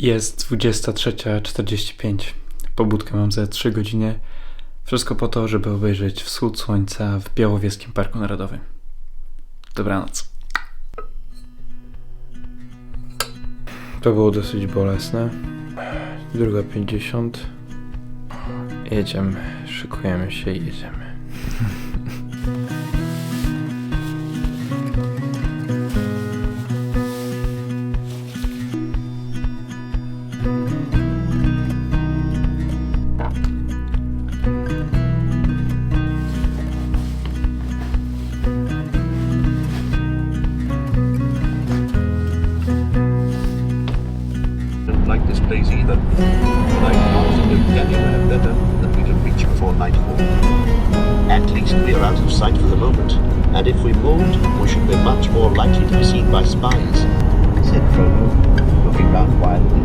Jest 23.45. Pobudkę mam za 3 godziny. Wszystko po to, żeby obejrzeć wschód słońca w Białowieskim Parku Narodowym. Dobranoc. To było dosyć bolesne. Druga 50. Jedziemy, szykujemy się i jedziemy. sight for the moment, and if we moved, we should be much more likely to be seen by spies, said Frodo, looking round wildly.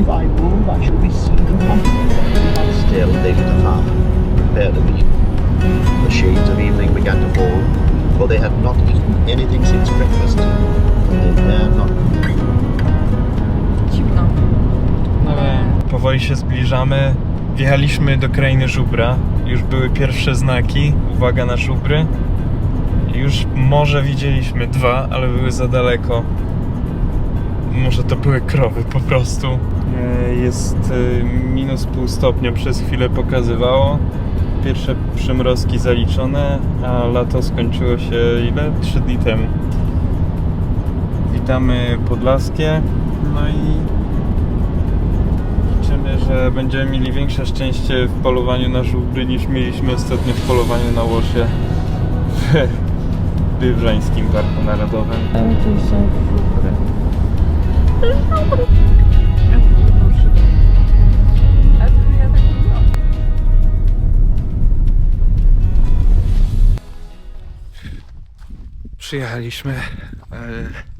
If I move, I shall be seen and hunted. Still, they lit a fire, prepared a meal. The shades of evening began to fall, for they had not eaten anything since breakfast. They dare not Zimno. Powoli się zbliżamy. Wjechaliśmy do krainy żubra. Już były pierwsze znaki. Uwaga na żubry. Już może widzieliśmy dwa, ale były za daleko. Może to były krowy po prostu. E, Jest e, minus pół stopnia przez chwilę pokazywało. Pierwsze przymrozki zaliczone, a lato skończyło się ile? Trzy dni temu. Witamy Podlaskie. No i że będziemy mieli większe szczęście w polowaniu na żubry niż mieliśmy ostatnio w polowaniu na łosie w Bywrzańskim Parku Narodowym. Są żubry. Przyjechaliśmy. e,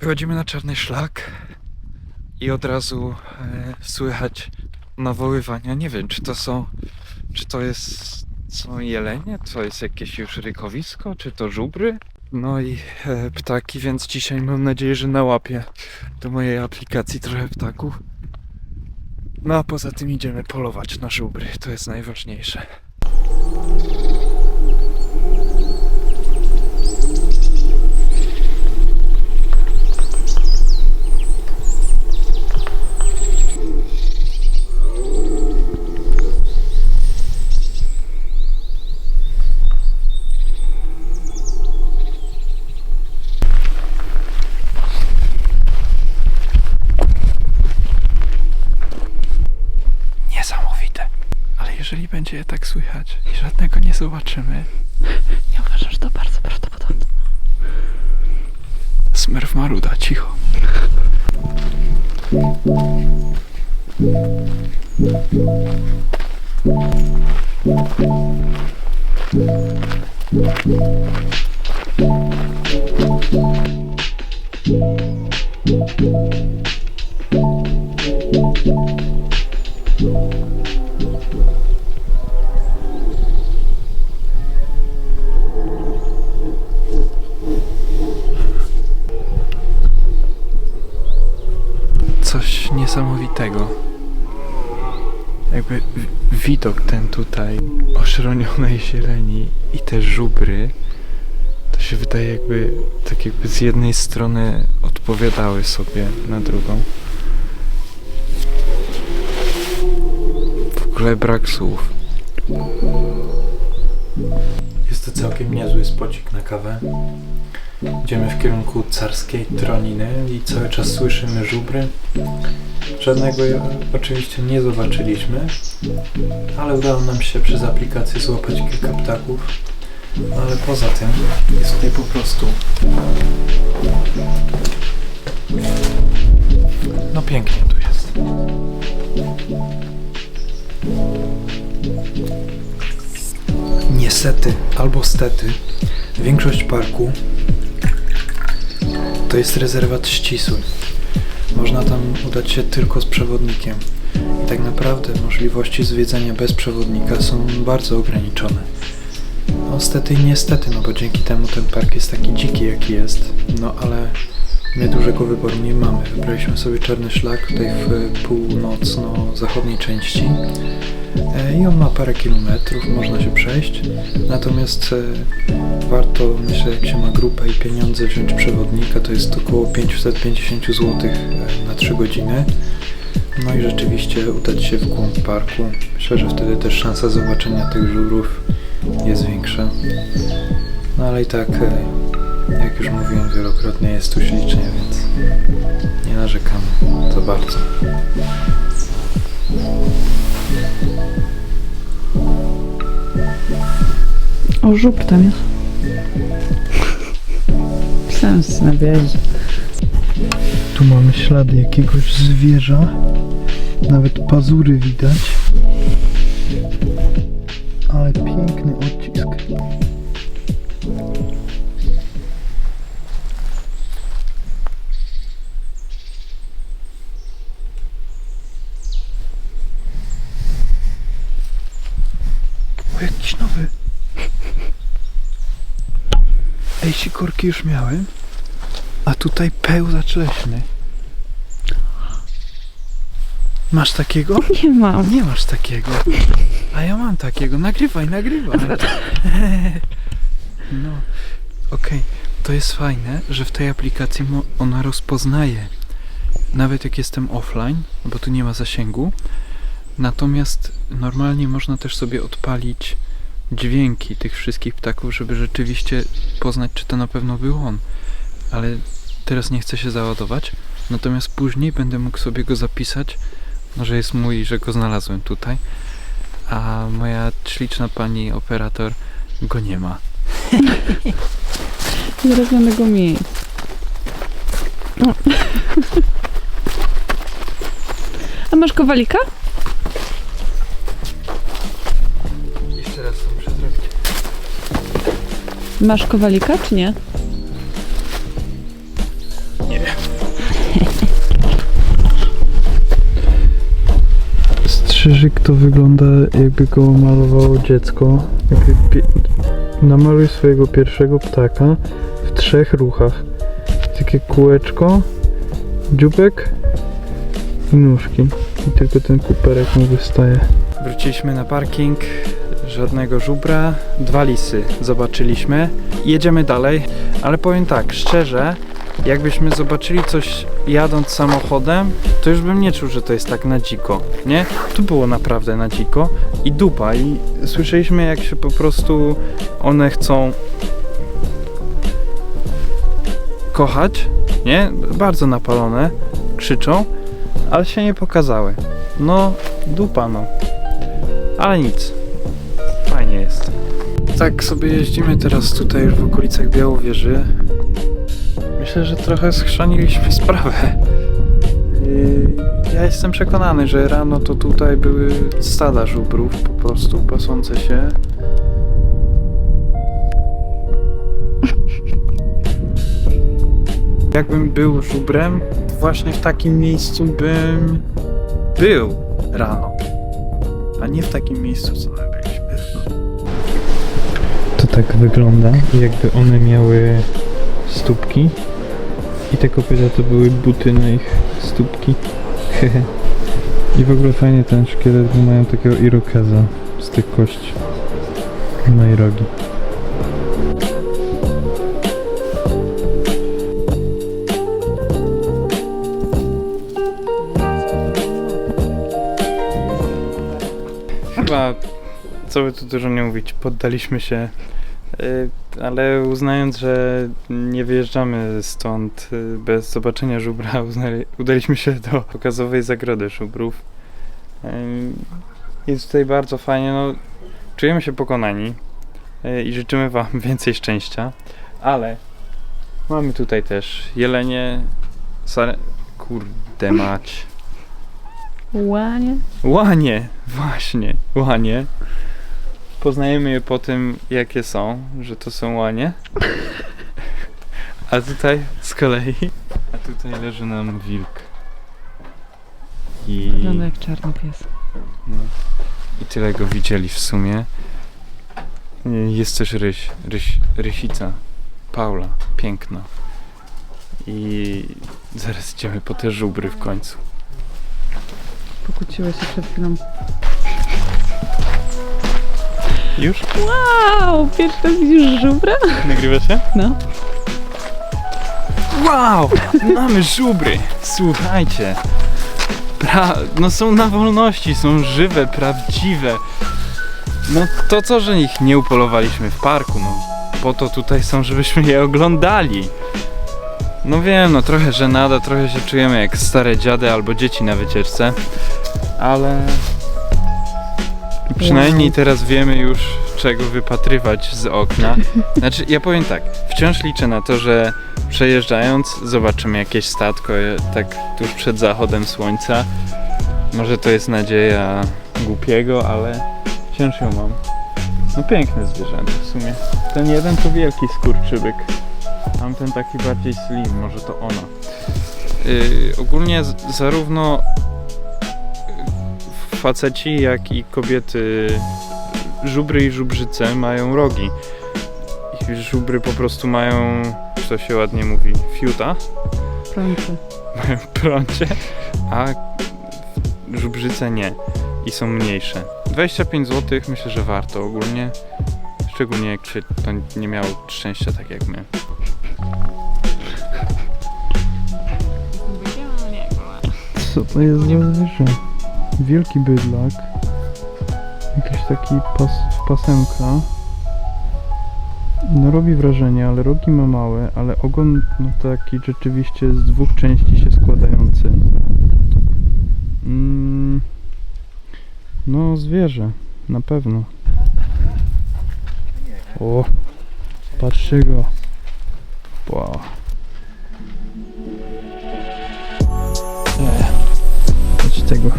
Wychodzimy na czarny szlak i od razu e, słychać nawoływania. Nie wiem, czy to są, czy to jest, są jelenie, to jest jakieś już rykowisko, czy to żubry. No i e, ptaki, więc dzisiaj mam nadzieję, że nałapię do mojej aplikacji trochę ptaków. No a poza tym idziemy polować na żubry, to jest najważniejsze. Będzie je tak słychać i żadnego nie zobaczymy, Nie uważam, że to bardzo prawdopodobne. Smurf Maruda, cicho. Niesamowitego. Jakby widok ten tutaj oszronionej zieleni i te żubry to się wydaje jakby tak jakby z jednej strony odpowiadały sobie na drugą. W ogóle brak słów. Jest to całkiem niezły spocik na kawę. Idziemy w kierunku carskiej troniny i cały czas słyszymy żubry. Żadnego oczywiście nie zobaczyliśmy, ale udało nam się przez aplikację złapać kilka ptaków. No ale poza tym jest tutaj po prostu no pięknie tu jest. Niestety albo stety większość parku to jest rezerwat ścisły. Można tam udać się tylko z przewodnikiem. I tak naprawdę możliwości zwiedzania bez przewodnika są bardzo ograniczone. No, stety i niestety, no bo dzięki temu ten park jest taki dziki jaki jest. No ale My dużego wyboru nie mamy. Wybraliśmy sobie czarny szlak tutaj w północno-zachodniej części. E, I on ma parę kilometrów, można się przejść. Natomiast e, warto, myślę, jak się ma grupę i pieniądze, wziąć przewodnika. To jest około 550 zł na 3 godziny. No i rzeczywiście udać się w głąb parku. Myślę, że wtedy też szansa zobaczenia tych żurów jest większa. No ale i tak, e, jak już mówiłem wielokrotnie, jest tu ślicznie, więc nie narzekamy za bardzo. O, żubr tam jest. Sens na wieży. Tu mamy ślady jakiegoś zwierza. Nawet pazury widać. Ale piękny odcisk. O, jakiś nowy. Ej, sikorki już miałem. A tutaj pełzacz leśny. Masz takiego? Nie mam. Nie masz takiego. A ja mam takiego. Nagrywaj, nagrywaj. No, okej. To jest fajne, że w tej aplikacji ona rozpoznaje. Nawet jak jestem offline, bo tu nie ma zasięgu. Natomiast normalnie można też sobie odpalić dźwięki tych wszystkich ptaków, żeby rzeczywiście poznać, czy to na pewno był on. Ale teraz nie chcę się załadować. Natomiast później będę mógł sobie go zapisać, no, że jest mój, że go znalazłem tutaj. A moja śliczna pani operator go nie ma. Zaraz będę go mieć. A masz kowalika? Masz kowalika, czy nie? Strzyżyk to wygląda jakby go malowało dziecko. Jakby namaluj swojego pierwszego ptaka w trzech ruchach. Takie kółeczko, dziubek i nóżki. I tylko ten kuperek mu wystaje. Wróciliśmy na parking. Żadnego żubra, dwa lisy zobaczyliśmy. Jedziemy dalej, ale powiem tak, szczerze, jakbyśmy zobaczyli coś jadąc samochodem, to już bym nie czuł, że to jest tak na dziko, nie? Tu było naprawdę na dziko i dupa i słyszeliśmy jak się po prostu one chcą kochać, nie? Bardzo napalone, krzyczą, ale się nie pokazały. No, dupa no. Ale nic. Jest. Tak sobie jeździmy teraz tutaj w okolicach Białowieży. Myślę, że trochę schrzaniliśmy sprawę. Yy, Ja jestem przekonany, że rano to tutaj były stada żubrów po prostu pasące się. Jakbym był żubrem, to właśnie w takim miejscu bym był rano. A nie w takim miejscu, co. To tak wygląda, jakby one miały stópki i te kopyta to były buty na ich stópki. I w ogóle fajnie ten szkielet, bo mają takiego irokeza z tych kości. No rogi. Chyba, co by tu dużo nie mówić, poddaliśmy się Ale uznając, że nie wyjeżdżamy stąd y, bez zobaczenia żubra, uznali, udaliśmy się do pokazowej zagrody żubrów. Y, Jest tutaj bardzo fajnie, no, czujemy się pokonani y, i życzymy Wam więcej szczęścia, ale mamy tutaj też jelenie, sare... kurde mać, Łanie. łanie, właśnie, łanie. Poznajemy je po tym, jakie są, że to są łanie. A tutaj z kolei. A tutaj leży nam wilk. I, Wygląda jak czarny pies. no, I tyle go widzieli w sumie. Jest też ryś, ryś rysica. Paula, piękna. I zaraz idziemy po te żubry w końcu. Pokłóciłeś się przed chwilą. Już? Wow! Pierwszy raz widzisz żubra? Nagrywa się? No. Wow! Mamy żubry! Słuchajcie. Pra... No są na wolności, są żywe, prawdziwe. No to co, że ich nie upolowaliśmy w parku, no. Po to tutaj są, żebyśmy je oglądali. No wiem, no trochę żenada, trochę się czujemy jak stare dziady albo dzieci na wycieczce, ale przynajmniej teraz wiemy już czego wypatrywać z okna. Znaczy, ja powiem tak, wciąż liczę na to, że przejeżdżając zobaczymy jakieś statko e, tak tuż przed zachodem słońca. Może to jest nadzieja głupiego, ale wciąż ją mam. No piękne zwierzęta w sumie. Ten jeden to wielki skurczybyk. Tamten taki bardziej slim, może to ona. Yy, ogólnie z- zarówno faceci, jak i kobiety, żubry i żubrzyce mają rogi. Ich żubry po prostu mają, co się ładnie mówi, fiuta, Prący. mają prącie, a żubrzyce nie i są mniejsze. 25 zł myślę, że warto ogólnie, szczególnie jak się to nie miało szczęścia tak jak my. Co to jest za? Wielki bydlak. Jakiś taki pas, pasemka. No robi wrażenie, ale rogi ma małe, ale ogon no taki rzeczywiście z dwóch części się składający. Mm, no zwierzę, na pewno. O, patrzcie go. Wow. Eee, tego.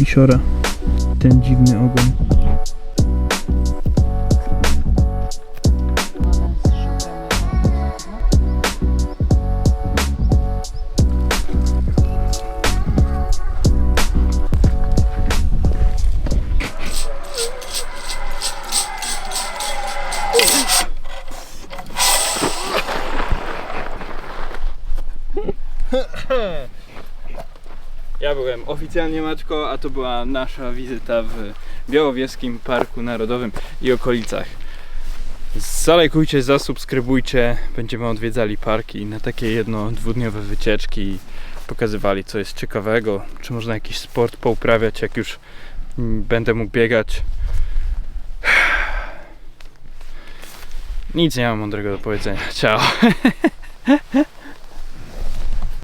Pisiora. Ten dziwny ogon. Oficjalnie Maczko, a to była nasza wizyta w Białowieskim Parku Narodowym i okolicach. Zalajkujcie, zasubskrybujcie, będziemy odwiedzali parki na takie jedno, dwudniowe wycieczki pokazywali co jest ciekawego, czy można jakiś sport pouprawiać, jak już będę mógł biegać. Nic nie mam mądrego do powiedzenia. Ciao.